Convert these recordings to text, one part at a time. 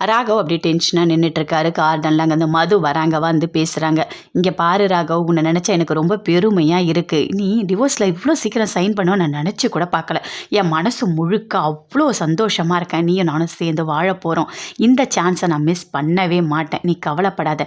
ராகவ் அப்படி டென்ஷனாக நின்றுட்டுருக்காரு கார்டனில் அங்கே அந்த மது வராங்க வந்து பேசுகிறாங்க இங்கே பாரு ராகவ் உன்னை நினச்சா எனக்கு ரொம்ப பெருமையாக இருக்குது நீ டிவோர்ஸில் இவ்வளோ சீக்கிரம் சைன் பண்ணுவோம் நான் நினச்சி கூட பார்க்கல. என் மனசு முழுக்க அவ்வளோ சந்தோஷமாக இருக்கேன். நீயும் நானும் சேர்ந்து வாழ போகிறோம் இந்த சான்ஸை நான் மிஸ் பண்ணவே மாட்டேன். நீ கவலைப்படாத.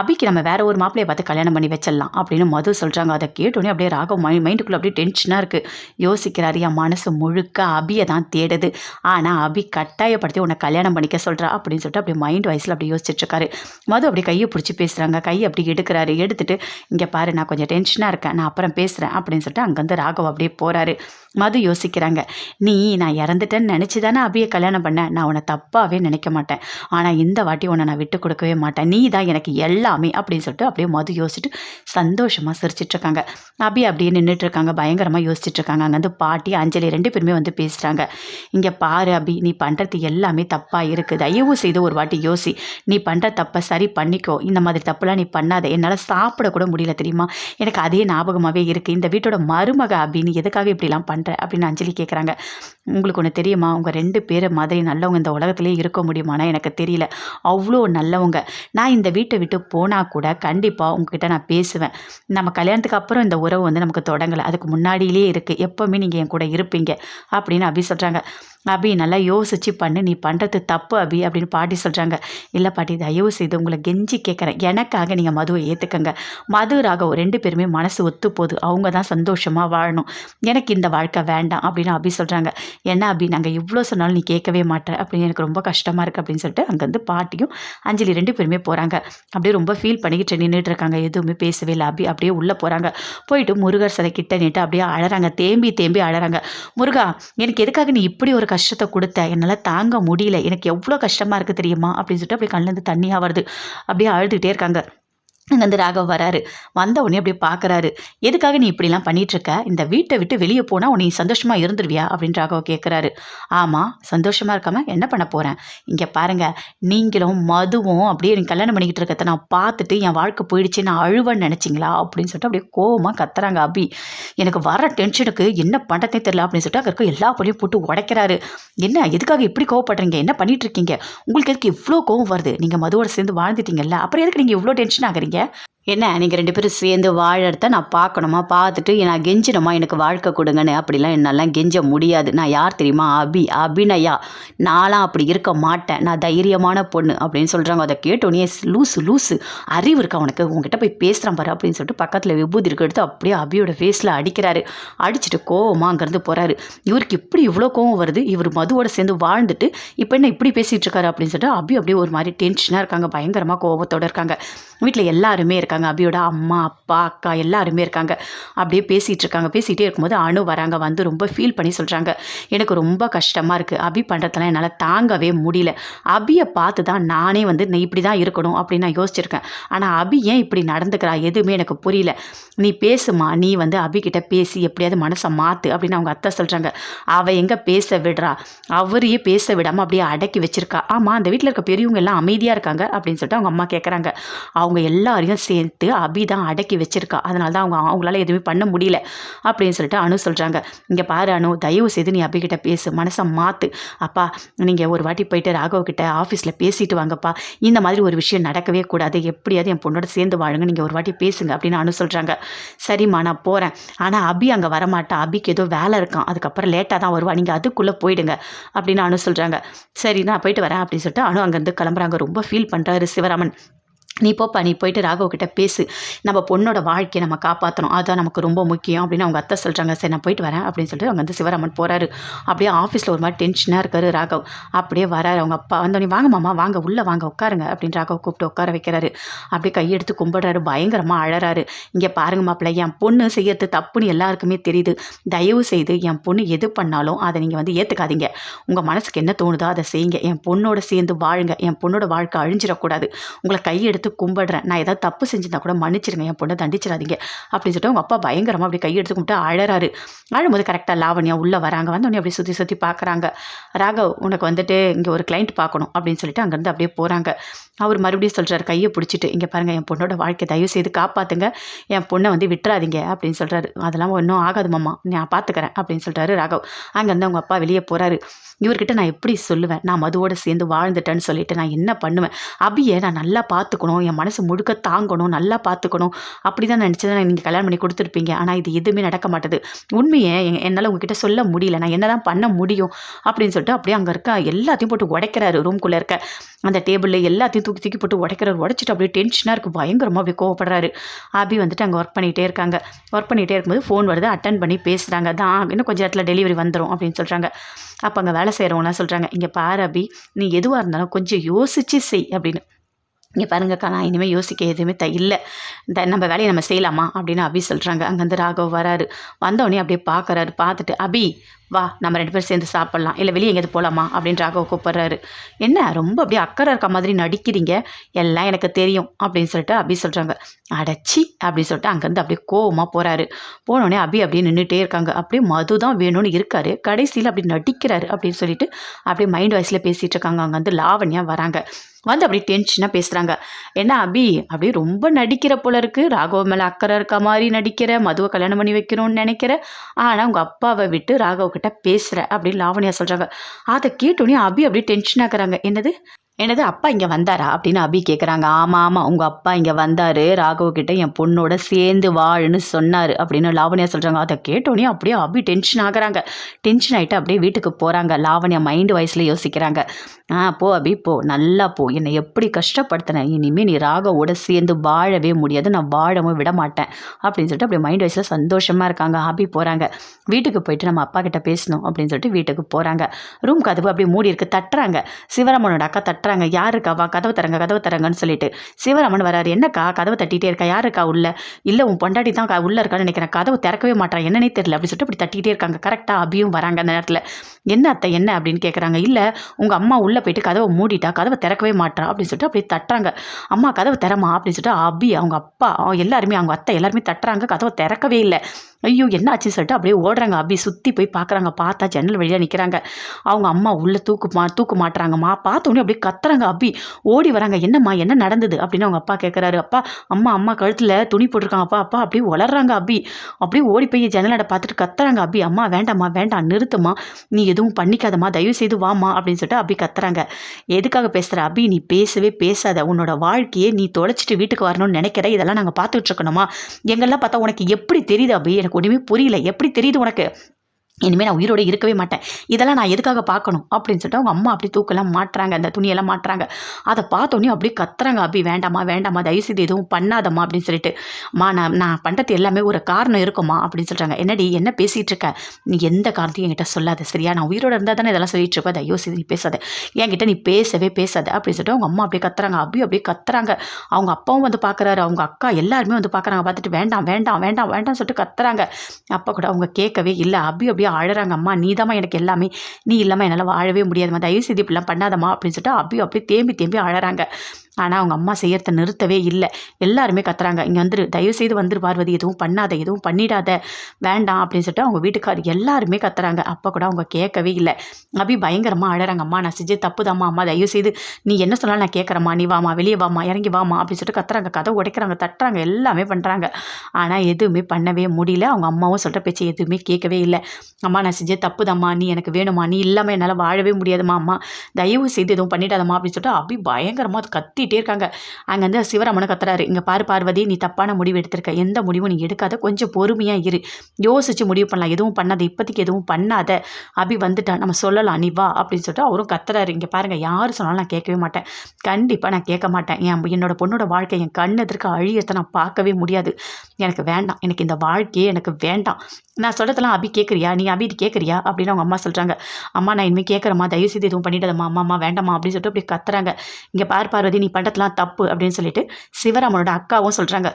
அபிக்கு நம்ம வேற ஒரு மாப்பிளையை பார்த்து கல்யாணம் பண்ணி வச்சிடலாம் அப்படின்னு மது சொல்கிறாங்க அதை கேட்டோன்னே அப்படியே ராகவ் மை மைண்டுக்குள்ளே அப்படியே டென்ஷனாக இருக்குது யோசிக்கிறாரு என் மனசு முழுக்க அபியை தான் தேடுது. ஆனால் அபி கட்டாயப்படுத்தி உன்னை கல்யாணம் பண்ணிக்க சொல்கிறா அப்படின்னு சொல்லிட்டு அப்படியே மைண்ட் வயசில் அப்படி யோசிச்சுட்டு இருக்காரு மது அப்படியே கையை பிடிச்சி பேசுகிறாங்க கையை அப்படி எடுக்கிறாரு. எடுத்துட்டு இங்கே பாரு நான் கொஞ்சம் டென்ஷனாக இருக்கேன். நான் அப்புறம் பேசுகிறேன் அப்படின்னு சொல்லிட்டு அங்கேருந்து ராகவ் அப்படியே போகிறாரு மது யோசிக்கிறாங்க நீ நான் இறந்துட்டேன்னு நினச்சி தானே அபியை கல்யாணம் பண்ணேன் நான் உன்னை தப்பாகவே நினைக்க மாட்டேன். ஆனால் இந்த வாட்டி உன்னை நான் விட்டு கொடுக்கவே மாட்டேன். நீ தான் எனக்கு எல்லாமே. அப்படின்னு சொல்லிட்டு அப்படியே மது யோசிச்சுட்டு சந்தோஷமாக சிரிச்சிட்ருக்காங்க. அபி அப்படியே நின்றுட்டு இருக்காங்க பயங்கரமாக யோசிச்சுட்ருக்காங்க. அங்கேருந்து பாட்டி அஞ்சலி ரெண்டு பேருமே வந்து பேசுகிறாங்க இங்கே பாரு அபி. நீ பண்ணுறது எல்லாமே தப்பாக இருக்குது தயவு செய்து ஒரு வாட்டி யோசி. நீ பண்ணுற தப்பை சரி பண்ணிக்கோ. இந்த மாதிரி தப்புலாம் நீ பண்ணாத. என்னால் சாப்பிடக்கூட முடியல தெரியுமா? எனக்கு அதே ஞாபகமாகவே இருக்குது இந்த வீட்டோட மருமக அப்படின்னு எதுக்காக இப்படிலாம் பண்ணுற அப்படின்னு அஞ்சலி கேட்குறாங்க உங்களுக்கு ஒன்று தெரியுமா? உங்கள் ரெண்டு பேரை மாதிரி நல்லவங்க இந்த உலகத்திலே இருக்க முடியுமானா எனக்கு தெரியல. அவ்வளோ நல்லவங்க. நான் இந்த வீட்டை விட்டு போனால் கூட கண்டிப்பாக உங்ககிட்ட நான் பேசுவேன். நம்ம கல்யாணத்துக்கு அப்புறம் இந்த உறவு வந்து நமக்கு தொடங்கலை. அதுக்கு முன்னாடியிலே இருக்குது எப்போவுமே நீங்கள் என் கூட இருப்பீங்க. அப்படின்னு அப்படி சொல்கிறாங்க அபி நல்லா யோசிச்சு பண்ணு. நீ பண்ணுறது தப்பு அபி அப்படின்னு பாட்டி சொல்கிறாங்க இல்லை பாட்டி தயவு செய்து உங்களை கெஞ்சி கேட்குறேன் எனக்காக நீங்கள் மதுவை ஏற்றுக்கங்க மது ராகவ் ரெண்டு பேருமே மனசு ஒத்து போகுது. அவங்க தான் சந்தோஷமாக வாழணும். எனக்கு இந்த வாழ்க்கை வேண்டாம் அப்படின்னு அபி சொல்கிறாங்க என்ன அபி நாங்கள் இவ்வளோ சொன்னாலும் நீ கேட்கவே மாட்டேன் அப்படின்னு எனக்கு ரொம்ப கஷ்டமாக இருக்குது அப்படின்னு சொல்லிட்டு அங்கேருந்து பாட்டியும் அஞ்சலி ரெண்டு பேருமே போகிறாங்க அப்படியே ரொம்ப ஃபீல் பண்ணிக்கிட்டு நின்றுட்டு இருக்காங்க. எதுவுமே பேசவே இல்லை அபி. அப்படியே உள்ளே போகிறாங்க போயிட்டு முருகர் சிலை கிட்ட நின்று அப்படியே அழறாங்க. தேம்பி தேம்பி அழறாங்க. முருகா எனக்கு எதுக்காக நீ இப்படி ஒரு கஷ்டத்தை கொடுத்த என்னால் தாங்க முடியல. எனக்கு எவ்வளோ கஷ்டமாக இருக்குது தெரியுமா? அப்படின்னு சொல்லிட்டு அப்படியே கண்ணுலேருந்து தண்ணியாக வருது அப்படியே அழுதுகிட்டே இருக்காங்க. அங்கேருந்து ராகவ் வராரு. வந்த உடனே அப்படியே பார்க்குறாரு எதுக்காக நீ இப்படிலாம் பண்ணிகிட்ருக்க இந்த வீட்டை விட்டு வெளியே போனால் உன்னை சந்தோஷமாக இருந்துருவியா? அப்படின்னு ராகவ் கேட்குறாரு ஆமாம் சந்தோஷமாக இருக்காம என்ன பண்ண போகிறேன் இங்கே பாருங்க நீங்களும் மதுவும் அப்படியே எனக்கு கல்யாணம் பண்ணிக்கிட்டு இருக்கிறத நான் பார்த்துட்டு என் வாழ்க்கை போயிடுச்சு நான் அழுவன்னு நினச்சிங்களா? அப்படின்னு சொல்லிட்டு அப்படியே கோவமாக கத்துறாங்க அபி. எனக்கு வர டென்ஷனுக்கு என்ன பண்ணுறதே தெரில அப்படின்னு சொல்லிட்டு அங்கே இருக்க எல்லா பொழியும் போட்டு உடைக்கிறாரு. என்ன எதுக்காக இப்படி கோவப்படுறீங்க? என்ன பண்ணிகிட்ருக்கீங்க இருக்கீங்க? உங்களுக்கு எதுக்கு இவ்வளோ கோவம் வருது? நீங்கள் மதுவோட சேர்ந்து வாழ்ந்துட்டீங்கல்ல அப்புறம் எதுக்கு நீங்கள் இவ்வளோ டென்ஷன் ஆகுறீங்க? yeah என்ன நீங்கள் ரெண்டு பேரும் சேர்ந்து வாழறத நான் பார்க்கணுமா? பார்த்துட்டு நான் கெஞ்சினமா? எனக்கு வாழ்க்கை கொடுங்கன்னு. அப்படிலாம் என்னெல்லாம் கெஞ்ச முடியாது. நான் யார் தெரியுமா? அபி அபிநயா. நான்லாம் அப்படி இருக்க மாட்டேன். நான் தைரியமான பொண்ணு அப்படின்னு சொல்கிறாங்க அதை கேட்டோன்னே லூசு லூசு. அறிவு இருக்கா அவனுக்கு உங்ககிட்ட போய் பேசுகிறான் பாரு அப்படின்னு சொல்லிட்டு பக்கத்தில் விபூதி இருக்க எடுத்து அப்படியே அபியோட ஃபேஸில் அடிக்கிறாரு. அடிச்சுட்டு கோவமாக அங்கேருந்து போகிறாரு இவருக்கு இப்படி இவ்வளோ கோவம் வருது? இவர் மதுவோட சேர்ந்து வாழ்ந்துட்டு இப்போ என்ன இப்படி பேசிகிட்டு இருக்காரு? அப்படின்னு சொல்லிட்டு அபி அப்படியே ஒரு மாதிரி டென்ஷனாக இருக்காங்க. பயங்கரமாக கோபத்தோடு இருக்காங்க. வீட்டில் எல்லாருமே இருக்காங்க. அபியோட அம்மா அப்பா அக்கா எல்லாருமே இருக்காங்க. அப்படியே பேசிகிட்டு இருக்காங்க. பேசிகிட்டே இருக்கும்போது அணு வராங்க. வந்து ரொம்ப ஃபீல் பண்ணி சொல்கிறாங்க எனக்கு ரொம்ப கஷ்டமாக இருக்குது அபி பண்ணுறதெல்லாம் என்னால் தாங்கவே முடியல. அபியை பார்த்து தான் நானே வந்து இப்படி தான் இருக்கணும் அப்படின்னு நான் யோசிச்சிருக்கேன். ஆனால் அபி ஏன் இப்படி நடந்துக்கிறா? எதுவுமே எனக்கு புரியல. நீ பேசுமா? நீ வந்து அபிக்கிட்ட பேசி எப்படியாவது மனசை மாற்று அப்படின்னு அவங்க அத்தை சொல்கிறாங்க அவள் எங்கே பேச விடுறா? அவரையே பேச விடாமல் அப்படியே அடக்கி வச்சிருக்கா. ஆமாம் அந்த வீட்டில் இருக்க பெரியவங்க எல்லாம் அமைதியாக இருக்காங்க அப்படின்னு சொல்லிட்டு அவங்க அம்மா கேட்குறாங்க அவங்க எல்லாரையும் சேர்த்து அபி தான் அடக்கி வச்சிருக்கா. அதனால தான் அவங்க அவங்களால எதுவுமே பண்ண முடியல அப்படின்னு சொல்லிட்டு அனு சொல்கிறாங்க இங்கே பாரு அனு தயவு செய்து நீ அபிகிட்ட பேசு மனசை மாற்று அப்பா நீங்கள் ஒரு வாட்டி போயிட்டு ராகவ் கிட்ட ஆஃபீஸில் பேசிட்டு வாங்கப்பா. இந்த மாதிரி ஒரு விஷயம் நடக்கவே கூடாது. எப்படியாவது என் பொண்ணோட சேர்ந்து வாழுங்க. நீங்கள் ஒரு வாட்டி பேசுங்க அப்படின்னு அனு சொல்கிறாங்க சரிம்மா நான் போகிறேன் ஆனால் அபி அங்கே வரமாட்டா. அபிக்கு ஏதோ வேலை இருக்கான் அதுக்கப்புறம் லேட்டாக தான் வருவா. நீங்கள் அதுக்குள்ளே போயிடுங்க அப்படின்னு அனு சொல்கிறாங்க சரி நான் போயிட்டு வரேன் அப்படின்னு சொல்லிட்டு அனு அங்கேருந்து கிளம்புறாங்க. ரொம்ப ஃபீல் பண்ணுறாரு சிவராமன். நீ போப்பா நீ போயிட்டு ராகவ்கிட்ட பேசு. நம்ம பொண்ணோட வாழ்க்கையை நம்ம காப்பாற்றணும் அதுதான் நமக்கு ரொம்ப முக்கியம் அப்படின்னு அவங்க அத்தை சொல்கிறாங்க சரி நான் போயிட்டு வரேன் அப்படின்னு சொல்லிட்டு அவங்க வந்து சிவராமன் போகிறாரு அப்படியே ஆஃபீஸில் ஒரு மாதிரி டென்ஷனாக இருக்காரு ராகவ். அப்படியே வராரு. அவங்க அப்பா வந்தோடனே வாங்க மாமா வாங்க உள்ளே வாங்க உட்காருங்க அப்படின்னு ராகவ் கூப்பிட்டு உட்கார வைக்கிறாரு. அப்படியே கையெடுத்து கும்பிடுறாரு. பயங்கரமாக அழறாரு. இங்கே பாருங்க மாப்பிள்ளை என் பொண்ணு செய்யறது தப்புன்னு எல்லாருக்குமே தெரியுது. தயவு செய்து என் பொண்ணு எது பண்ணாலும் அதை நீங்கள் வந்து ஏற்றுக்காதீங்க உங்கள் மனசுக்கு என்ன தோணுதோ அதை செய்யுங்க. என் பொண்ணோட சேர்ந்து வாழுங்க. என் பொண்ணோட வாழ்க்கை அழிஞ்சிடக்கூடாது. உங்களை கையெடுத்து கும்பிடுறேன். நான் ஏதாவது தப்பு செஞ்சிருந்தா கூட மன்னிச்சிருங்க என் பொண்ணை தண்டிச்சிடாதீங்க. அப்படின்னு சொல்லிட்டு அவங்க அப்பா பயங்கரமாக அப்படி கையெடுத்து கும்பிட்டு அழறாரு. அழும்போது கரெக்டாக லாவணியா உள்ளே வராங்க. வந்தோடனே அப்படி சுற்றி சுற்றி பார்க்குறாங்க. ராகவ் உனக்கு வந்துட்டு இங்கே ஒரு கிளைண்ட் பார்க்கணும் அப்படின்னு சொல்லிட்டு அங்கேருந்து அப்படியே போகிறாங்க அவர் மறுபடியும் சொல்கிறார் கையை பிடிச்சிட்டு இங்கே பாருங்கள் என் பொண்ணோட வாழ்க்கை தயவு செய்து காப்பாற்றுங்க என் பொண்ணை வந்து விட்டுறாதீங்க அப்படின்னு சொல்கிறாரு அதெல்லாம் ஒன்றும் ஆகாது மாமா. நான் பார்த்துக்கிறேன் அப்படின்னு சொல்கிறாரு ராகவ். அங்கேருந்து அவங்க அப்பா வெளியே போகிறாரு இவர்கிட்ட நான் எப்படி சொல்லுவேன்? நான் மதுவோடு சேர்ந்து வாழ்ந்துட்டேன்னு சொல்லிட்டு நான் என்ன பண்ணுவேன்? அபியை நான் நல்லா பார்த்துக்கணும் என் மனசு முழுக்க தாங்கணும். நல்லா பார்த்துக்கணும் அப்படி தான் நினச்சி தான் நீங்கள் கல்யாணம் பண்ணி கொடுத்துருப்பீங்க. ஆனால் இது எதுவுமே நடக்க மாட்டுது. உண்மையை என்னால் உங்ககிட்ட சொல்ல முடியல. நான் என்ன தான் பண்ண முடியும்? அப்படின்னு சொல்லிட்டு அப்படியே அங்கே இருக்க எல்லாத்தையும் போட்டு உடைக்கிறாரு. ரூம்குள்ளே இருக்க அந்த டேபிளில் எல்லாத்தையும் தூக்கி தூக்கி போட்டு உடைக்கிறார் உடச்சிட்டு அப்படியே டென்ஷனாக இருக்குது பயங்கரமாகவே கோவப்படுறாரு. அபி வந்துட்டு அங்கே ஒர்க் பண்ணிகிட்டே இருக்காங்க. ஒர்க் பண்ணிகிட்டே இருக்கும்போது ஃபோன் வருது அட்டன் பண்ணி பேசுகிறாங்க தான் இன்னும் கொஞ்சம் இடத்துல டெலிவரி வந்துடும் அப்படின்னு சொல்கிறாங்க அப்போ அங்கே வேலை செய்கிறவங்களாம் சொல்கிறாங்க இங்கே பாரு அபி நீ எதுவாக இருந்தாலும் கொஞ்சம் யோசிச்சு செய் அப்படின்னு. இங்கே பாருங்கக்கா நான் இனிமேல் யோசிக்க எதுவுமே த இல்லை. இந்த நம்ம வேலையை நம்ம செய்யலாமா? அப்படின்னு அபி சொல்கிறாங்க அங்கேருந்து ராகவ் வராரு. வந்தோடனே அப்படியே பார்க்குறாரு பார்த்துட்டு அபி வா நம்ம ரெண்டு பேரும் சேர்ந்து சாப்பிட்லாம். இல்லை வெளியே எங்கேயாவது போகலாமா அப்படின்னு ராகவ் கூப்பிட்றாரு. என்ன? ரொம்ப அப்படியே அக்கறை இருக்க மாதிரி நடிக்கிறீங்க. எல்லாம் எனக்கு தெரியும். அப்படின்னு சொல்லிட்டு அபி சொல்கிறாங்க அடைச்சி அப்படின்னு சொல்லிட்டு அங்கேருந்து அப்படியே கோவமாக போகிறாரு போனோடனே அபி அப்படியே நின்றுட்டே இருக்காங்க. அப்படியே மது தான் வேணும்னு இருக்காரு. கடைசியில் அப்படி நடிக்கிறாரு அப்படின்னு சொல்லிட்டு அப்படியே மைண்ட் வாய்ஸில் பேசிகிட்டு இருக்காங்க. அங்கேருந்து லாவண்யா வராங்க. வந்து அப்படியே டென்ஷனாக பேசுகிறாங்க என்ன அபி அப்படியே ரொம்ப நடிக்கிற போல இருக்கு. ராகவ மேலே அக்கறை இருக்க மாதிரி நடிக்கிற மதுவை கல்யாணம் பண்ணி வைக்கணும்னு நினைக்கிற. ஆனால் உங்கள் அப்பாவை விட்டு ராகவ கிட்ட பேசுகிற அப்படின்னு லாவணியா சொல்கிறாங்க அதை கேட்டோன்னே அபி அப்படியே டென்ஷன் ஆக்குறாங்க என்னது? என்னது அப்பா இங்கே வந்தாரா? அப்படின்னு அபி கேட்குறாங்க ஆமாம் ஆமாம் உங்கள் அப்பா இங்கே வந்தார். ராகவ் கிட்ட என் பொண்ணோட சேர்ந்து வாழுன்னு சொன்னார் அப்படின்னு லாவண்யா சொல்கிறாங்க அதை கேட்டோன்னே அப்படியே அபி டென்ஷன் ஆகுறாங்க. டென்ஷன் ஆகிட்டு அப்படியே வீட்டுக்கு போகிறாங்க லாவண்யா மைண்டு வயசில் யோசிக்கிறாங்க. ஆ போ அபி போ. நல்லா போ. என்னை எப்படி கஷ்டப்படுத்தினேன் இனிமேல் நீ ராகவோட சேர்ந்து வாழவே முடியாது. நான் வாழவும் விட மாட்டேன். அப்படின்னு சொல்லிட்டு அப்படியே மைண்ட் வயசில் சந்தோஷமாக இருக்காங்க. அபி போகிறாங்க வீட்டுக்கு போயிட்டு நம்ம அப்பா கிட்ட பேசணும் அப்படின்னு சொல்லிட்டு வீட்டுக்கு போகிறாங்க ரூம் கதவு அப்படியே மூடி இருக்கு. தட்டுறாங்க. சிவராமனோட அக்கா தட்டுறாங்க. யார் இருக்காவா கதவை தரங்க கதவை தரங்கன்னு சொல்லிட்டு. சிவராமன் வராரு. என்னக்கா? கதவை தட்டிகிட்டே இருக்கா? யார் இருக்கா உள்ள? இல்லை உன் பொண்டாட்டி தான் உள்ள இருக்கான்னு நினைக்கிறேன். கதவை திறக்கவே மாட்டான் என்னன்னே தெரியல. அப்படின்னு சொல்லிட்டு அப்படி தட்டிகிட்டே இருக்காங்க. கரெக்டாக அபியும் வராங்க அந்த நேரத்தில். என்ன அத்தை? என்ன? அப்படின்னு கேட்குறாங்க இல்லை உங்கள் அம்மா உள்ளே போயிட்டு கதவை மூடிட்டா கதவை திறக்கவே மாட்டா அப்படின்னு சொல்லிட்டு அப்படி தட்டுறாங்க. அம்மா கதவை திறமா? அப்படின்னு சொல்லிட்டு அபி அவங்க அப்பா எல்லாருமே அவங்க அத்தை எல்லாருமே தட்டுறாங்க. கதவை திறக்கவே இல்லை. ஐயோ என்ன சொல்லிட்டு அப்படியே ஓடுறாங்க. அபி சுற்றி போய் பார்க்குறாங்க. பார்த்தா ஜன்னல் வழியாக நிற்கிறாங்க அவங்க அம்மா உள்ளே தூக்கு மா தூக்கு மாட்டுறாங்கம்மா. பார்த்தோன்னே அப்படியே கத்துறாங்க. அபி ஓடி வராங்க. என்னம்மா என்ன நடந்தது? அப்படின்னு அவங்க அப்பா கேட்குறாரு அப்பா அம்மா அம்மா கழுத்தில் துணி போட்டிருக்காங்கப்பா அப்பா அப்படியே வளர்றாங்க அபி அப்படியே ஓடி போய் ஜன்னலாடை பார்த்துட்டு கத்துறாங்க. அபி அம்மா வேண்டாம்மா வேண்டாம் நிறுத்துமா நீ எதுவும் பண்ணிக்காதம்மா. தயவு செய்து வாம்மா. அப்படின்னு சொல்லிட்டு அபி கத்துறாங்க. எதுக்காக பேசுகிற அபி நீ பேசவே பேசாத. உன்னோட வாழ்க்கையை நீ தொலைச்சிட்டு வீட்டுக்கு வரணும்னு நினைக்கிற. இதெல்லாம் நாங்கள் பார்த்துட்டு இருக்கணுமா? எங்கெல்லாம் பார்த்தா உனக்கு எப்படி தெரியுது? அபி எனக்கு ஒன்றுமே புரியல. எப்படி தெரியுது உனக்கு? இனிமேல் நான் உயிரோட இருக்கவே மாட்டேன். இதெல்லாம் நான் எதுக்காக பார்க்கணும்? அப்படின்னு சொல்லிட்டு அவங்க அம்மா அப்படி தூக்கெல்லாம் மாட்டுறாங்க. அந்த துணியெல்லாம் மாட்டுறாங்க. அதை பார்த்தோன்னே அப்படியே கத்துறாங்க. அபி வேண்டாம்மா வேண்டாம்மா. தயவுசெய்து எதுவும் பண்ணாதம்மா. அப்படின்னு சொல்லிட்டு மா நான் நான் பண்ணுறது எல்லாமே ஒரு காரணம் இருக்குமா அப்படின்னு சொல்கிறாங்க என்னடி என்ன பேசிகிட்டு இருக்க? நீ எந்த காரணத்தையும் என்கிட்ட சொல்லாத. சரியா? நான் உயிரோட இருந்தால் தானே இதெல்லாம் சொல்லிட்டு இருப்பா. தயவு செய்து நீ பேசாத. என்கிட்ட நீ பேசவே பேசாத. அப்படின்னு சொல்லிட்டு அவங்க அம்மா அப்படியே கத்துறாங்க. அப்படியே அப்படியே கத்துறாங்க. அவங்க அப்பாவும் வந்து பார்க்குறாரு அவங்க அக்கா எல்லாருமே வந்து பார்க்குறாங்க பார்த்துட்டு வேண்டாம் வேண்டாம் வேண்டாம் வேண்டாம் சொல்லிட்டு கத்துறாங்க. அப்பா கூட அவங்க கேட்கவே இல்லை. அபி அப்படியே அழறாங்க. அம்மா நீ எனக்கு எல்லாமே. நீ இல்லாமல் என்னால் வாழவே முடியாதுமா தயவு செய்து இப்படிலாம் பண்ணாதம்மா. அப்படின்னு சொல்லிட்டு அப்பயும் அப்படியே தேம்பி தேம்பி அழறாங்க. ஆனால் அவங்க அம்மா செய்யறத நிறுத்தவே இல்லை. எல்லாருமே கத்துறாங்க. இங்கே வந்துரு தயவு செய்து வந்துரு பார்வதி எதுவும் பண்ணாத எதுவும் பண்ணிடாத. வேண்டாம் அப்படின்னு சொல்லிட்டு அவங்க வீட்டுக்கார் எல்லாருமே கத்துறாங்க. அப்போ கூட அவங்க கேட்கவே இல்லை. அபி பயங்கரமாக அழறாங்க. அம்மா நான் செஞ்சு தப்புதாம்மா. அம்மா தயவு செய்து நீ என்ன சொன்னாலும் நான் கேட்குறம்மா. நீ வாமா வெளியே வாமா இறங்கி வாமா அப்படின்னு சொல்லிட்டு கத்துறாங்க. கதை உடைக்கிறாங்க தட்டுறாங்க எல்லாமே பண்ணுறாங்க ஆனால் எதுவுமே பண்ணவே முடியல. அவங்க அம்மாவும் சொல்கிற பேச்சு எதுவுமே கேட்கவே இல்லை. அம்மா நான் செஞ்ச தப்புதாம்மா. நீ எனக்கு வேணுமா நீ இல்லாமல் என்னால் வாழவே முடியாதும்மா அம்மா. தயவு செய்து எதுவும் பண்ணிடாதம்மா. அப்படின்னு சொல்லிட்டு அபி பயங்கரமாக கத்தி கத்திட்டே இருக்காங்க. அங்கேருந்து சிவராமனை கத்துறாரு. இங்கே பாரு பார்வதி நீ தப்பான முடிவு எடுத்திருக்க. எந்த முடிவும் நீ எடுக்காத. கொஞ்சம் பொறுமையாக இரு. யோசிச்சு முடிவு பண்ணலாம். எதுவும் பண்ணாத. இப்போதைக்கு எதுவும் பண்ணாத. அபி வந்துட்டா. நம்ம சொல்லலாம். நீ வா. அப்படின்னு சொல்லிட்டு அவரும் கத்துறாரு. இங்கே பாருங்கள் யார் சொன்னாலும் நான் கேட்கவே மாட்டேன். கண்டிப்பாக நான் கேட்க மாட்டேன். என் என்னோட பொண்ணோட வாழ்க்கை என் கண் எதிர்க்க அழியத்தை நான் பார்க்கவே முடியாது. எனக்கு வேண்டாம். எனக்கு இந்த வாழ்க்கையே எனக்கு வேண்டாம். நான் சொல்கிறதெல்லாம் அபி கேட்குறியா நீ அபி கேட்குறியா அப்படின்னு அவங்க அம்மா சொல்கிறாங்க அம்மா நான் இனிமேல் கேட்குறம்மா தயவு செய்து எதுவும் பண்ணிடாதம்மா. அம்மா அம்மா வேண்டாம்மா அப்படின்னு சொல்லிட்டு அப்படி கத்துறாங்க. இங்கே பார் பார்வதி நீ பண்ணுறதுலாம் தப்பு அப்படின்னு சொல்லிட்டு சிவராமனோட அக்காவும் சொல்கிறாங்க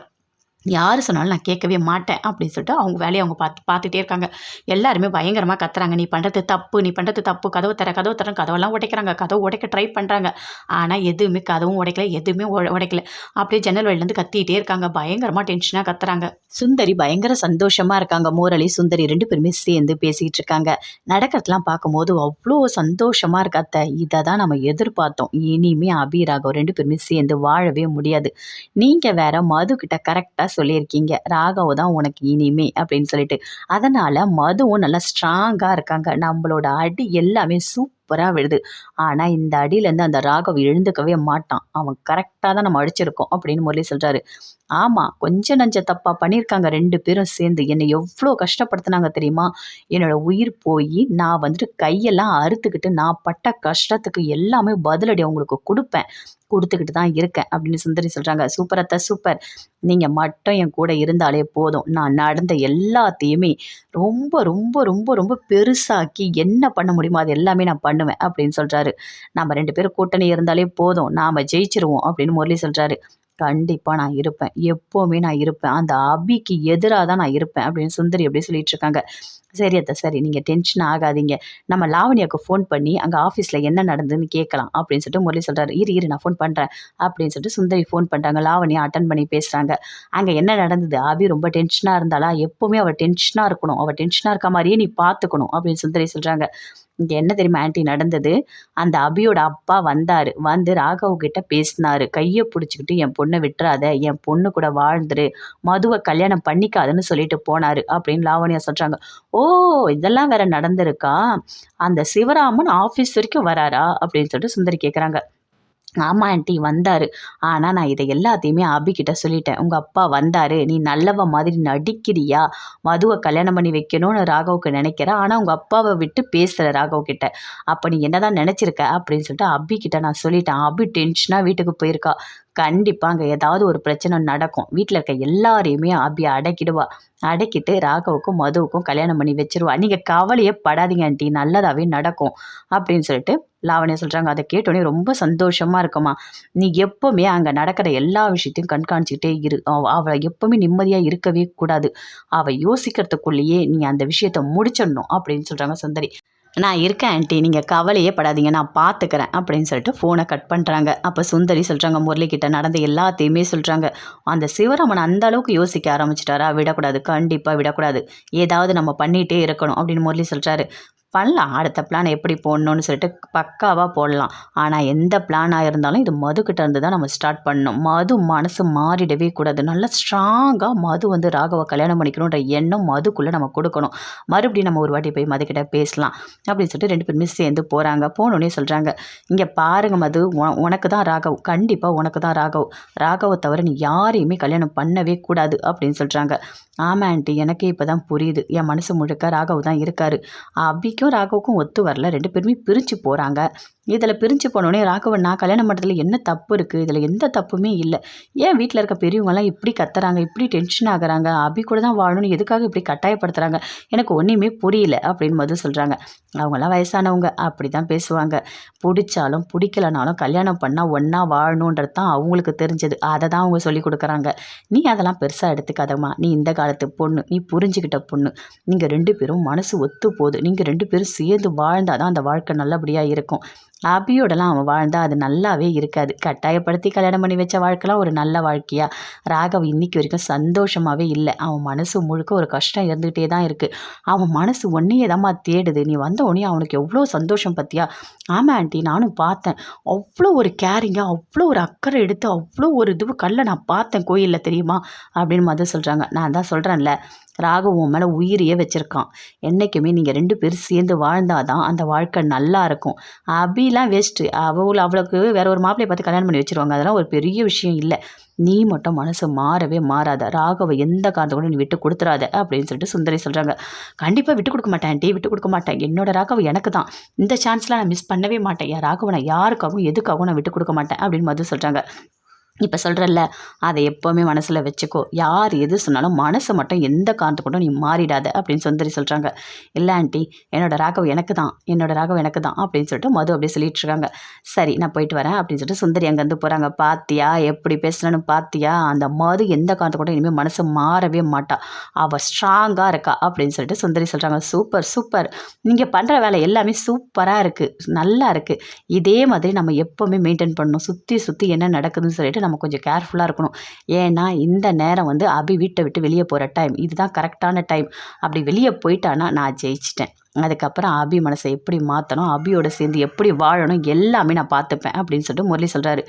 யார் சொன்னாலும் நான் கேட்கவே மாட்டேன் அப்படின்னு சொல்லிட்டு அவங்க வேலையை அவங்க பார்த்து பார்த்துட்டே இருக்காங்க. எல்லாருமே பயங்கரமாக கத்துறாங்க. நீ பண்ணுறது தப்பு நீ பண்ணுறது தப்பு. கதவு தர கதவை தர கதவெல்லாம் உடைக்கிறாங்க. கதவு உடைக்க ட்ரை பண்ணுறாங்க ஆனால் எதுவுமே கதவும் உடைக்கல எதுவுமே உட- உடைக்கல. அப்படியே ஜன்னல் வழியிலேருந்து கத்திட்டே இருக்காங்க. பயங்கரமாக டென்ஷனாக கத்துறாங்க. சுந்தரி பயங்கர சந்தோஷமாக இருக்காங்க. மோரளி சுந்தரி ரெண்டு பேருமே சேர்ந்து பேசிக்கிட்டு இருக்காங்க. நடக்கிறதுலாம் பார்க்கும்போது அவ்வளோ சந்தோஷமாக இருக்காத்த இதை தான் நம்ம எதிர்பார்த்தோம். இனிமே அபிராகம் ரெண்டு பேருமே சேர்ந்து வாழவே முடியாது. நீங்கள் வேற மதுக்கிட்ட கரெக்டாக சொல்லியிருக்கீங்க. ராகவ் தான் உனக்கு இனிமே அப்படின்னு சொல்லிட்டு. அதனால் மதுவும் நல்லா ஸ்ட்ராங்காக இருக்காங்க. நம்மளோட அடி எல்லாமே சூப்பராக விழுது. ஆனால் இந்த அடியிலேருந்து அந்த ராகவ் எழுந்துக்கவே மாட்டான். அவன் கரெக்டாக தான் நம்ம அடிச்சிருக்கோம் அப்படின்னு முரளி சொல்கிறாரு ஆமாம் கொஞ்சம் நஞ்ச தப்பாக பண்ணியிருக்காங்க ரெண்டு பேரும் சேர்ந்து என்னை எவ்வளோ கஷ்டப்படுத்துனாங்க தெரியுமா? என்னோட உயிர் போய் நான் வந்துட்டு கையெல்லாம் அறுத்துக்கிட்டு நான் பட்ட கஷ்டத்துக்கு எல்லாமே பதிலடி அவங்களுக்கு கொடுப்பேன். கொடுத்துக்கிட்டு தான் இருக்கேன் அப்படின்னு சுந்தரி சொல்கிறாங்க சூப்பரத்த சூப்பர். நீங்கள் மட்டும் என் கூட இருந்தாலே போதும். நான் நடந்த எல்லாத்தையுமே ரொம்ப ரொம்ப ரொம்ப ரொம்ப பெருசாக்கி என்ன பண்ண முடியுமோ அது எல்லாமே நான் பண்ணுவேன் அப்படின்னு சொல்கிறாரு நம்ம ரெண்டு பேரும் கூட்டணி இருந்தாலே போதும். நாம் ஜெயிச்சிருவோம் அப்படின்னு முரளி சொல்கிறாரு கண்டிப்பாக நான் இருப்பேன். எப்போவுமே நான் இருப்பேன். அந்த அபிக்கு எதிராக தான் நான் இருப்பேன் அப்படின்னு சுந்தரி அப்படி சொல்லிட்டு இருக்காங்க. சரி அத்தை சரி. நீங்கள் டென்ஷன் ஆகாதீங்க. நம்ம லாவணியாவுக்கு ஃபோன் பண்ணி அங்கே ஆஃபீஸில் என்ன நடந்ததுன்னு கேட்கலாம் அப்படின்னு சொல்லிட்டு முரளி சொல்கிறாரு இரு இரு நான் ஃபோன் பண்ணுறேன் அப்படின்னு சொல்லிட்டு சுந்தரி ஃபோன் பண்ணுறாங்க லாவணியா அட்டன் பண்ணி பேசுகிறாங்க அங்கே என்ன நடந்தது? அபி ரொம்ப டென்ஷனாக இருந்தாலா எப்போவுமே அவள் டென்ஷனாக இருக்கணும். அவள் டென்ஷனாக இருக்க மாதிரியே நீ பார்த்துக்கணும் அப்படின்னு சுந்தரி சொல்கிறாங்க இங்கே என்ன தெரியுமா ஆண்டி நடந்தது? அந்த அபியோட அப்பா வந்தார். வந்து ராகவ் கிட்ட பேசினார். கையை பிடிச்சிக்கிட்டு என் பொண்ணை விட்டுறாத. என் பொண்ணு கூட வாழ்ந்துரு. மதுவை கல்யாணம் பண்ணிக்காதுன்னு சொல்லிட்டு போனார். அப்படின்னு லாவணியா சொல்கிறாங்க ஓ இதெல்லாம் வேற நடந்திருக்கா? அந்த சிவராமன் ஆஃபீஸ் வரைக்கும் வராரா? அப்படின்னு சொல்லிட்டு சுந்தரி கேட்குறாங்க ஆமாம் ஆண்டி வந்தார். ஆனால் நான் இதை எல்லாத்தையுமே அபிக்கிட்ட சொல்லிட்டேன். உங்கள் அப்பா வந்தார். நீ நல்லவ மாதிரி நடிக்கிறியா? மதுவை கல்யாணம் பண்ணி வைக்கணும்னு ராகவுக்கு நினைக்கிறேன் ஆனால் உங்கள் அப்பாவை விட்டு பேசுகிற ராகவ் கிட்ட. அப்போ நீ என்ன தான் நினச்சிருக்க? அப்படின்னு சொல்லிட்டு அபிக்கிட்ட நான் சொல்லிட்டேன். அபி டென்ஷனாக வீட்டுக்கு போயிருக்கா. கண்டிப்பாக அங்கே ஏதாவது ஒரு பிரச்சனை நடக்கும். வீட்டில் இருக்க எல்லாரையுமே அபி அடக்கிடுவா. அடக்கிட்டு ராகவுக்கும் மதுவுக்கும் கல்யாணம் பண்ணி வச்சிருவா. நீங்கள் கவலையே படாதீங்க ஆண்டி நல்லதாகவே நடக்கும். அப்படின்னு சொல்லிட்டு லாவணியா சொல்கிறாங்க அதை கேட்டோடனே ரொம்ப சந்தோஷமாக இருக்குமா? நீ எப்போவுமே அங்கே நடக்கிற எல்லா விஷயத்தையும் கண்காணிச்சிக்கிட்டே இரு. அவளை எப்போவுமே நிம்மதியாக இருக்கவே கூடாது. அவள் யோசிக்கிறதுக்குள்ளேயே நீ அந்த விஷயத்த முடிச்சிடணும் அப்படின்னு சொல்கிறாங்க சுந்தரி. நான் இருக்கேன் ஆண்டி நீங்கள் கவலையே படாதீங்க நான் பார்த்துக்கிறேன் அப்படின்னு சொல்லிட்டு ஃபோனை கட் பண்ணுறாங்க அப்போ சுந்தரி சொல்கிறாங்க முரளிக்கிட்ட நடந்த எல்லாத்தையுமே சொல்கிறாங்க அந்த சிவராமன் அந்த அளவுக்கு யோசிக்க ஆரம்பிச்சிட்டாரா? விடக்கூடாது கண்டிப்பாக விடக்கூடாது. ஏதாவது நம்ம பண்ணிகிட்டே இருக்கணும் அப்படின்னு முரளி சொல்கிறாரு பண்ணலாம். அடுத்த பிளான் எப்படி போடணும்னு சொல்லிட்டு பக்காவாக போடலாம். ஆனால் எந்த பிளானாக இருந்தாலும் இது மதுக்கிட்ட இருந்து தான் நம்ம ஸ்டார்ட் பண்ணணும். மது மனசு மாறிடவே கூடாது. நல்லா ஸ்ட்ராங்காக மது வந்து ராகவை கல்யாணம் பண்ணிக்கணுன்ற எண்ணம் மதுக்குள்ளே நம்ம கொடுக்கணும். மறுபடியும் நம்ம ஒரு வாட்டி போய் மதுக்கிட்ட பேசலாம். அப்படின்னு சொல்லிட்டு ரெண்டு பேருமே சேர்ந்து போகிறாங்க போனோடனே சொல்கிறாங்க இங்கே பாருங்க மது உனக்கு தான் ராகவ். கண்டிப்பாக உனக்கு தான் ராகவ். ராகவை தவிர நீ யாரையுமே கல்யாணம் பண்ணவே கூடாது. அப்படின்னு சொல்கிறாங்க ஆமாம் ஆண்டி எனக்கே இப்போ தான் புரியுது. என் மனசு முழுக்க ராகவ் தான் இருக்கார். அபிக்கு ராணிக்கும் ராகவுக்கும் ஒத்து வரல. ரெண்டு பேருமே பிரிஞ்சு போகிறாங்க இதில் பிரிஞ்சு போனோடனே ராகவன் நான் கல்யாணம் பண்ணுறதுல என்ன தப்பு இருக்குது இதில் எந்த தப்புமே இல்லை. ஏன் வீட்டில் இருக்க பெரியவங்களாம் இப்படி கத்துறாங்க? இப்படி டென்ஷன் ஆகுறாங்க? அபி கூட தான் வாழணும்னு எதுக்காக இப்படி கட்டாயப்படுத்துகிறாங்க எனக்கு ஒன்றுமே புரியல அப்படின்னு மது சொல்கிறாங்க அவங்களாம் வயசானவங்க அப்படி தான் பேசுவாங்க. பிடிச்சாலும் பிடிக்கலனாலும் கல்யாணம் பண்ணால் ஒன்றா வாழணுன்றது தான் அவங்களுக்கு தெரிஞ்சது. அதை தான் அவங்க சொல்லி கொடுக்குறாங்க. நீ அதெல்லாம் பெருசாக எடுத்துக்காதம்மா. நீ இந்த காலத்து பொண்ணு. நீ புரிஞ்சுக்கிட்ட பொண்ணு. நீங்கள் ரெண்டு பேரும் மனசு ஒத்து போகுது நீங்கள் ரெண்டு பேரும் சேர்ந்து வாழ்ந்தால் தான் அந்த வாழ்க்கை நல்லபடியாக இருக்கும். அபியோடலாம் அவன் வாழ்ந்தால் அது நல்லாவே இருக்காது. கட்டாயப்படுத்தி கல்யாணம் பண்ணி வச்ச வாழ்க்கைலாம் ஒரு நல்ல வாழ்க்கையா? ராகவ் இன்னைக்கு வரைக்கும் சந்தோஷமாகவே இல்லை. அவன் மனசு முழுக்க ஒரு கஷ்டம் இருந்துகிட்டே தான் இருக்குது அவன் மனசு ஒன்றையே தான்மா தேடுது. நீ வந்த உடனே அவனுக்கு எவ்வளோ சந்தோஷம் பற்றியா ஆமாம் ஆண்டி நானும் பார்த்தேன். அவ்வளோ ஒரு கேரிங்காக அவ்வளோ ஒரு அக்கறை எடுத்து அவ்வளோ ஒரு இது கல்லை நான் பார்த்தேன் கோயிலில் தெரியுமா? அப்படின்னு மதம் சொல்கிறாங்க நான் தான் சொல்கிறேன்ல ராகு உன் மேலே உயிரியே வச்சுருக்கான். என்றைக்குமே நீங்கள் ரெண்டு பேரும் சேர்ந்து வாழ்ந்தாதான் அந்த வாழ்க்கை நல்லா இருக்கும். அபிலாம் வேஸ்ட்டு அவள் அவளுக்கு வேற ஒரு மாப்பிள்ளையை பார்த்து கல்யாணம் பண்ணி வச்சுருவாங்க. அதெல்லாம் ஒரு பெரிய விஷயம் இல்லை. நீ மட்டும் மனசு மாறவே மாறாத. ராகவை எந்த காரணத்தை கூட நீ விட்டு கொடுத்துறாத அப்படின்னு சொல்லிட்டு சுந்தரி சொல்கிறாங்க கண்டிப்பாக விட்டு கொடுக்க மாட்டேன் டீ விட்டு கொடுக்க மாட்டேன். என்னோட ராகவ எனக்கு தான். இந்த சான்ஸ்லாம் நான் மிஸ் பண்ணவே மாட்டேன். என் ராகவை நான் யாருக்காகவும் எதுக்காகவும் நான் விட்டு கொடுக்க மாட்டேன் அப்படின்னு மது சொல்கிறாங்க இப்போ சொல்கிறல்ல அதை எப்போவுமே மனசில் வச்சுக்கோ. யார் எது சொன்னாலும் மனசை மட்டும் எந்த காரணத்துக்கு நீ மாறிடாத அப்படின்னு சுந்தரி சொல்கிறாங்க இல்லை ஆண்டி என்னோடய ராகவ் எனக்கு தான் என்னோடய ராகவ் எனக்கு தான் அப்படின்னு சொல்லிட்டு மது அப்படியே சொல்லிட்டு இருக்காங்க. சரி நான் போயிட்டு வரேன் அப்படின்னு சொல்லிட்டு சுந்தரி அங்கேருந்து போகிறாங்க பாத்தியா எப்படி பேசணும்னு பாத்தியா? அந்த மது எந்த காரணத்தை கூட இனிமேல் மனசு மாறவே மாட்டா. அவள் ஸ்ட்ராங்காக இருக்கா அப்படின்னு சொல்லிட்டு சுந்தரி சொல்கிறாங்க சூப்பர் சூப்பர். நீங்கள் பண்ணுற வேலை எல்லாமே சூப்பராக இருக்குது நல்லா இருக்குது இதே மாதிரி நம்ம எப்போவுமே மெயின்டைன் பண்ணணும். சுற்றி சுற்றி என்ன நடக்குதுன்னு சொல்லிட்டு நம்ம கொஞ்சம் கேர்ஃபுல்லாக இருக்கணும். ஏன்னா இந்த நேரம் வந்து அபி வீட்டை விட்டு வெளியே போகிற டைம் இதுதான் கரெக்டான டைம் அப்படி வெளியே போயிட்டானா நான் ஜெயிச்சிட்டேன். அதுக்கப்புறம் அபி மனசை எப்படி மாற்றணும் அபியோட சேர்ந்து எப்படி வாழணும் எல்லாமே நான் பார்த்துப்பேன் அப்படின்னு சொல்லிட்டு முரளி சொல்கிறாரு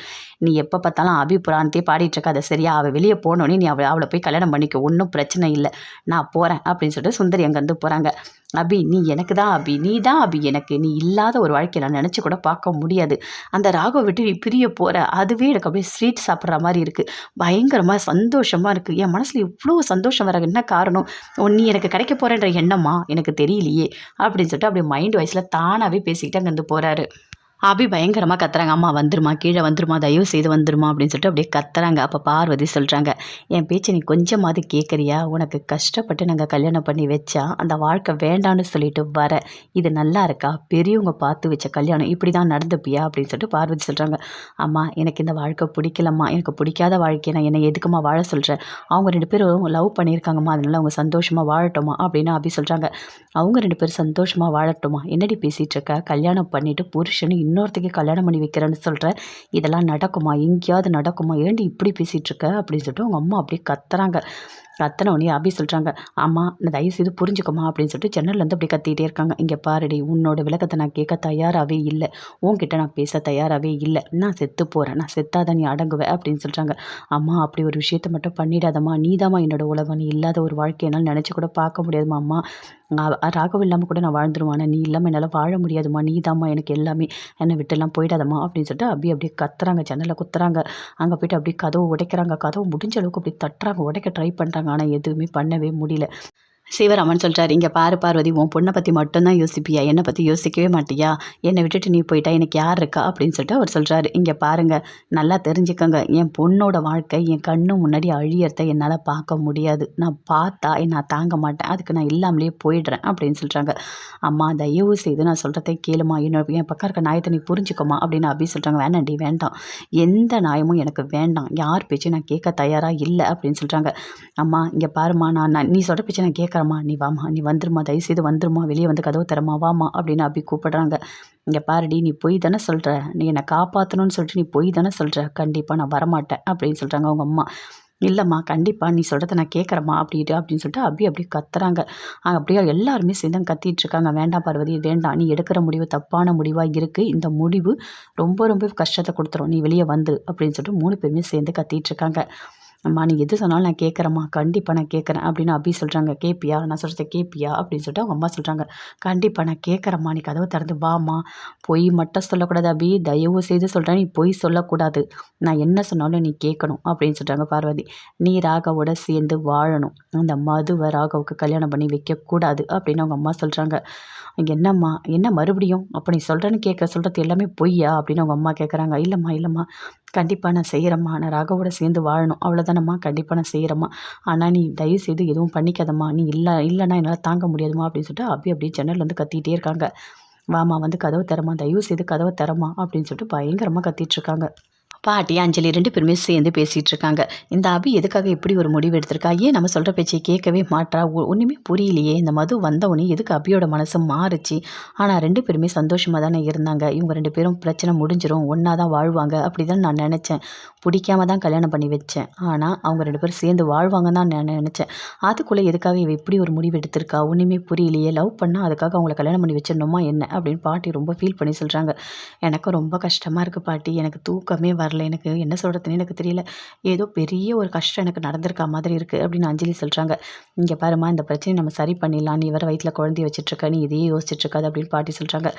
நீ எப்போ பார்த்தாலும் அபி புராணத்தையே பாடிட்டுருக்க இருக்காத சரியா? அவள் வெளியே போனோடனே நீ அவளை அவளை போய் கல்யாணம் பண்ணிக்க ஒன்றும் பிரச்சனை இல்லை. நான் போகிறேன் அப்படின்னு சொல்லிட்டு சுந்தரி அங்கேருந்து போகிறாங்க அபி நீ எனக்கு தான் அபி நீ தான் அபி எனக்கு. நீ இல்லாத ஒரு வாழ்க்கையை நான் நினச்சி கூட பார்க்க முடியாது. அந்த ராகவ விட்டு நீ பிரிய போகிற அதுவே எனக்கு அப்படியே ஸ்வீட் சாப்பிட்ற மாதிரி இருக்குது பயங்கரமாக சந்தோஷமாக இருக்குது என் மனசில் இவ்வளோ சந்தோஷம் வர என்ன காரணம்? ஓ, நீ எனக்கு கிடைக்க போகிறேன்ற எண்ணமா? எனக்கு தெரியலையே. அப்படின்னு சொல்லிட்டு அப்படியே மைண்ட் வாய்ஸில் தானாகவே பேசிக்கிட்டு அங்கேருந்து போகிறாரு அபி பயங்கரமாக கத்துறாங்க. அம்மா வந்துருமா கீழே வந்துருமா தயவு செய்து வந்துருமா அப்படின்னு சொல்லிட்டு அப்படியே கத்துறாங்க. அப்போ பார்வதி சொல்கிறாங்க என் பேச்சை நீ கொஞ்சமாவது கேட்குறியா உனக்கு கஷ்டப்பட்டு நாங்கள் கல்யாணம் பண்ணி வச்சா அந்த வாழ்க்கை வேண்டான்னு சொல்லிட்டு வர. இது நல்லா இருக்கா? பெரியவங்க பார்த்து வச்ச கல்யாணம் இப்படி தான் நடந்துப்பியா? அப்படின்னு சொல்லிட்டு பார்வதி சொல்கிறாங்க அம்மா எனக்கு இந்த வாழ்க்கை பிடிக்கலம்மா. எனக்கு பிடிக்காத வாழ்க்கையை நான் என்னை எதுக்குமா வாழ சொல்கிறேன் அவங்க ரெண்டு பேரும் லவ் பண்ணியிருக்காங்கம்மா. அதனால அவங்க சந்தோஷமாக வாழட்டோமா? அப்படின்னு அபி சொல்கிறாங்க அவங்க ரெண்டு பேரும் சந்தோஷமாக வாழட்டுமா? என்னடி பேசிகிட்டு இருக்க? கல்யாணம் பண்ணிவிட்டு புருஷனும் இன்னொருத்தைக்கு கல்யாணம் பண்ணி வைக்கிறேன்னு சொல்கிற இதெல்லாம் நடக்குமா? எங்கேயாவது நடக்குமா? ஏண்டி இப்படி பேசிகிட்டு இருக்க? அப்படின்னு சொல்லிட்டு அவங்க அம்மா அப்படியே கத்துறாங்க. கத்தன உடனே அபி சொல்கிறாங்க அம்மா நான் தயவு செய்து புரிஞ்சுக்கோமா அப்படின்னு சொல்லிட்டு ஜன்னல்லேருந்து அப்படியே கத்திக்கிட்டே இருக்காங்க. இங்கே பாருடி உன்னோட விளக்கத்தை நான் கேட்க தயாராகவே இல்லை. உன்கிட்ட நான் பேச தயாராகவே இல்லை. நான் செத்து போகிறேன் நான் செத்தாதான் நீ அடங்குவேன் அப்படின்னு சொல்கிறாங்க அம்மா அப்படி ஒரு விஷயத்த மட்டும் பண்ணிடாதம்மா. நீதாம்மா என்னோட உலகம் நீ இல்லாத ஒரு வாழ்க்கையினால் நினச்சி கூட பார்க்க முடியாதும்மா அம்மா. நான் ராகவ் இல்லாமல் கூட நான் வாழ்ந்துருவேன். ஆனால் நீ இல்லாமல் என்னால் வாழ முடியாதும்மா. நீ தாம்மா எனக்கு எல்லாமே. என்னை விட்டுலாம் போயிடாதம்மா அப்படின்னு சொல்லிட்டு அப்படியே அப்படியே கத்துறாங்க. ஜன்னலில் குத்துறாங்க. அங்கே போயிட்டு அப்படியே கதவு உடைக்கிறாங்க. கதவு முடிஞ்ச அளவுக்கு அப்படி தட்டுறாங்க. உடைக்க ட்ரை பண்ணுறாங்க ஆனால் எதுவுமே பண்ணவே முடியல. சிவராமன் சொல்கிறார் இங்கே பாரு பார்வதி உன் பொண்ணை பற்றி மட்டும்தான் யோசிப்பியா? என்னை பற்றி யோசிக்கவே மாட்டியா? என்னை விட்டுட்டு நீ போயிட்டா? எனக்கு யார் இருக்கா? அப்படின்னு சொல்லிட்டு அவர் சொல்கிறாரு இங்கே பாருங்கள் நல்லா தெரிஞ்சுக்கோங்க. என் பொண்ணோட வாழ்க்கை என் கண்ணு முன்னாடி அழியறத என்னால் பார்க்க முடியாது. நான் பார்த்தா நான் தாங்க மாட்டேன். அதுக்கு நான் இல்லாமலே போயிடுறேன் அப்படின்னு சொல்கிறாங்க அம்மா தயவு செய்து நான் சொல்கிறத கேளுமா? என்னோட என் பக்கம் இருக்க நாயத்தை நீ புரிஞ்சுக்கோமா? அப்படின்னு அப்படி சொல்கிறாங்க வேணாண்டி வேண்டாம். எந்த நாயமும் எனக்கு வேண்டாம். யார் பேச்சு நான் கேட்க தயாராக இல்லை அப்படின்னு சொல்கிறாங்க அம்மா இங்கே பாரும்மா நான் நீ சொல்கிற பேச்சு நான் கேட்க கேட்குறேம்மா நீ வாம்மா நீ வந்துருமா தயவுசெய்து வந்துருமா வெளியே வந்து கதவு தரமா வாமா அப்படின்னு அப்படி கூப்பிடுறாங்க. இங்கே பாருடி நீ பொய் தானே சொல்கிற நீ என்னை காப்பாற்றணும்னு சொல்லிட்டு நீ பொய் தானே சொல்கிற கண்டிப்பாக நான் வரமாட்டேன் அப்படின்னு சொல்கிறாங்க அவங்க அம்மா. இல்லைம்மா கண்டிப்பாக நீ சொல்கிறத நான் கேட்குறேம்மா அப்படின்ட்டு அப்படின்னு சொல்லிட்டு அப்படி அப்படியே கத்துறாங்க. அப்படியே எல்லாருமே சேர்ந்து கத்திட்டு இருக்காங்க. வேண்டாம் பார்வதி வேண்டாம். நீ எடுக்கிற முடிவு தப்பான முடிவாக இருக்குது இந்த முடிவு ரொம்ப ரொம்ப கஷ்டத்தை கொடுத்துரும். நீ வெளியே வந்து அப்படின்னு சொல்லிட்டு மூணு பேருமே சேர்ந்து கத்திட்டு இருக்காங்க. அம்மா நீ எது சொன்னாலும் நான் கேட்குறேம்மா. கண்டிப்பாக நான் கேட்குறேன் அப்படின்னு அபி சொல்கிறாங்க கேட்பியா நான் சொல்கிறத கேட்பியா அப்படின்னு சொல்லிட்டு அவங்க அம்மா சொல்கிறாங்க கண்டிப்பாக நான் கேட்குறேம்மா. நீ கதவை திறந்து வாம்மா. பொய் மட்டும் சொல்லக்கூடாது அபி. தயவு செய்து சொல்கிறேன் நீ பொய் சொல்லக்கூடாது. நான் என்ன சொன்னாலும் நீ கேட்கணும் அப்படின்னு சொல்கிறாங்க பார்வதி. நீ ராகவோட சேர்ந்து வாழணும். அந்த மதுவை ராகவுக்கு கல்யாணம் பண்ணி வைக்கக்கூடாது அப்படின்னு அவங்க அம்மா சொல்கிறாங்க என்னம்மா? என்ன மறுபடியும்? அப்போ நீ சொல்கிறேன்னு கேட்க சொல்கிறது எல்லாமே பொய்யா? அப்படின்னு அவங்க அம்மா கேட்குறாங்க. இல்லைம்மா இல்லைம்மா. கண்டிப்பாக நான் செய்கிறேம்மா நான் ராகவோட சேர்ந்து வாழணும். அவ்வளோதானம்மா கண்டிப்பாக நான் செய்கிறேம்மா ஆனால் நீ தயவு செய்து எதுவும் பண்ணிக்காதம்மா. நீ இல்லை இல்லைன்னா என்னால் தாங்க முடியாதுமா அப்படின்னு சொல்லிட்டு அப்படி அப்படியே ஜன்னல்லேருந்து கத்திக்கிட்டே இருக்காங்க. வாமா வந்து கதவை தரமா தயவு செய்து கதவை தரமா அப்படின்னு சொல்லிட்டு பயங்கரமாக கத்திகிட்ருக்காங்க இருக்காங்க. பாட்டி அஞ்சலி ரெண்டு பேருமே சேர்ந்து பேசிகிட்டு இருக்காங்க இந்த அபி எதுக்காக இப்படி ஒரு முடிவு எடுத்திருக்கா? ஏன் நம்ம சொல்கிற பேச்சை கேட்கவே மாட்றா? ஒ- புரியலையே. இந்த மது வந்தவொடனே எதுக்கு அபியோட மனசு மாறுச்சு? ஆனால் ரெண்டு பேருமே சந்தோஷமாக தானே இருந்தாங்க. இவங்க ரெண்டு பேரும் பிரச்சனை முடிஞ்சிடும் ஒன்றா தான் வாழ்வாங்க. அப்படி தான் நான் நினச்சேன். பிடிக்காம தான் கல்யாணம் பண்ணி வச்சேன். ஆனால் அவங்க ரெண்டு பேரும் சேர்ந்து வாழ்வாங்கன்னு தான் நான் நினச்சேன். அதுக்குள்ளே எதுக்காக இவ இப்படி ஒரு முடிவு எடுத்திருக்கா? ஒன்றுமே புரியலையே. லவ் பண்ணால் அதுக்காக அவங்கள கல்யாணம் பண்ணி வச்சிடணுமா என்ன? அப்படின்னு பாட்டி ரொம்ப ஃபீல் பண்ணி சொல்கிறாங்க எனக்கும் ரொம்ப கஷ்டமாக இருக்குது பாட்டி. எனக்கு தூக்கமே வரல. எனக்கு என்ன சொல்கிறதுன்னு எனக்கு தெரியல. ஏதோ பெரிய ஒரு கஷ்டம் எனக்கு நடந்திருக்கா மாதிரி இருக்குது அப்படின்னு அஞ்சலி சொல்கிறாங்க இங்கே பாருமா இந்த பிரச்சனை நம்ம சரி பண்ணிடலாம். நீ வர வயிற்றில் குழந்தைய வச்சிட்ருக்க நீ இதையே யோசிச்சுட்ருக்காது அப்படின்னு பாட்டி சொல்கிறாங்க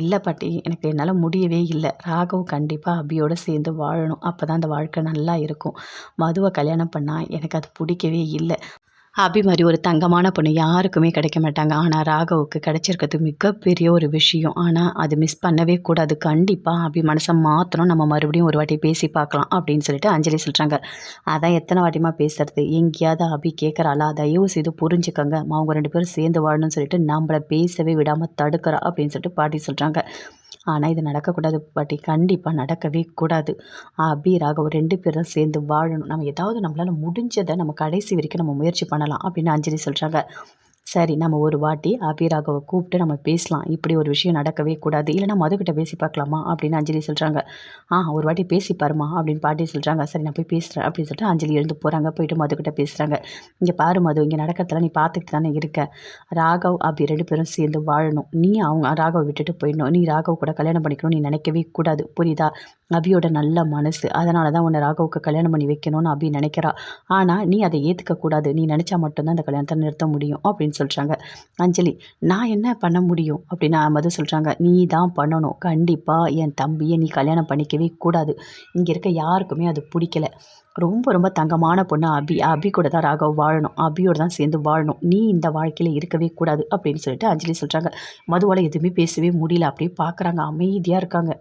இல்லை பாட்டி எனக்கு என்னால் முடியவே இல்லை. ராகவும் கண்டிப்பாக அபியோடு சேர்ந்து வாழணும். அப்போ தான் அந்த வாழ்க்கை நல்லா இருக்கும். மதுவை கல்யாணம் பண்ணால் எனக்கு அது பிடிக்கவே இல்லை. அபி மாதிரி ஒரு தங்கமான பொண்ணு. யாருக்குமே கிடைக்க மாட்டாங்க. ஆனால் ராகவுக்கு கிடைச்சிருக்கிறது மிகப்பெரிய ஒரு விஷயம். ஆனால் அது மிஸ் பண்ணவே கூடாது. கண்டிப்பாக அபி மனசை மாற்றணும் நம்ம மறுபடியும் ஒரு வாட்டி பேசி பார்க்கலாம் அப்படின்னு சொல்லிட்டு அஞ்சலி சொல்கிறாங்க அதான் எத்தனை வாட்டிமா பேசுறது? எங்கேயாவது அபி கேட்குறாளா தயவு செய்து புரிஞ்சுக்கோங்க. அவங்க ரெண்டு பேரும் சேர்ந்து வாழணும்னு சொல்லிட்டு நம்மளை பேசவே விடாமல் தடுக்கிறா அப்படின்னு சொல்லிட்டு பாட்டி சொல்கிறாங்க ஆனால் இது நடக்கக்கூடாது பாட்டி. கண்டிப்பாக நடக்கவே கூடாது. அபி ராகவ் ரெண்டு பேரும் சேர்ந்து வாழணும். நம்ம ஏதாவது நம்மளால் முடிஞ்சதை நம்ம கடைசி வரைக்கும் நம்ம முயற்சி பண்ணலாம் அப்படின்னு அஞ்சலி சொல்கிறாங்க சரி நம்ம ஒரு வாட்டி அபி ராகவை கூப்பிட்டு நம்ம பேசலாம். இப்படி ஒரு விஷயம் நடக்கவே கூடாது. இல்லைனா மதுக்கிட்ட பேசி பார்க்கலாமா? அப்படின்னு அஞ்சலி சொல்கிறாங்க ஆ ஒரு வாட்டி பேசி பாருமா அப்படின்னு பாட்டி சொல்கிறாங்க சரி நான் போய் பேசுகிறேன் அப்படின்னு சொல்லிட்டு அஞ்சலி எழுந்து போகிறாங்க போயிட்டு மதுக்கிட்ட பேசுகிறாங்க இங்கே பாரு மது இங்கே நடக்கிறதெல்லாம் நீ பார்த்துக்கிட்டு தானே இருக்க. ராகவ் அபி ரெண்டு பேரும் சேர்ந்து வாழணும். நீ அவங்க ராகவ் விட்டுட்டு போயிடணும். நீ ராகவ் கூட கல்யாணம் பண்ணிக்கணும் நீ நினைக்கவே கூடாது. புரியுதா? அபியோட நல்ல மனசு. அதனால தான் உன்னை ராகவுக்கு கல்யாணம் பண்ணி வைக்கணும்னு அபி நினைக்கிறா. ஆனால் நீ அதை ஏற்றுக்க கூடாது. நீ நினச்சா மட்டும்தான் அந்த கல்யாணத்தை நிறுத்த முடியும் அப்படின்னு சொல்கிறாங்க அஞ்சலி நான் என்ன பண்ண முடியும்? அப்படின்னு மது சொல்கிறாங்க நீ தான் பண்ணணும். கண்டிப்பாக என் தம்பியை நீ கல்யாணம் பண்ணிக்கவே கூடாது. இங்கே இருக்க யாருக்குமே அது பிடிக்கல. ரொம்ப ரொம்ப தங்கமான பொண்ணு அபி. அபி கூட தான் ராகவ் வாழணும். அபியோட தான் சேர்ந்து வாழணும். நீ இந்த வாழ்க்கையில் இருக்கவே கூடாது அப்படின்னு சொல்லிட்டு அஞ்சலி சொல்கிறாங்க மதுவால் எதுவுமே பேசவே முடியல. அப்படியே பார்க்குறாங்க அமைதியாக இருக்காங்க.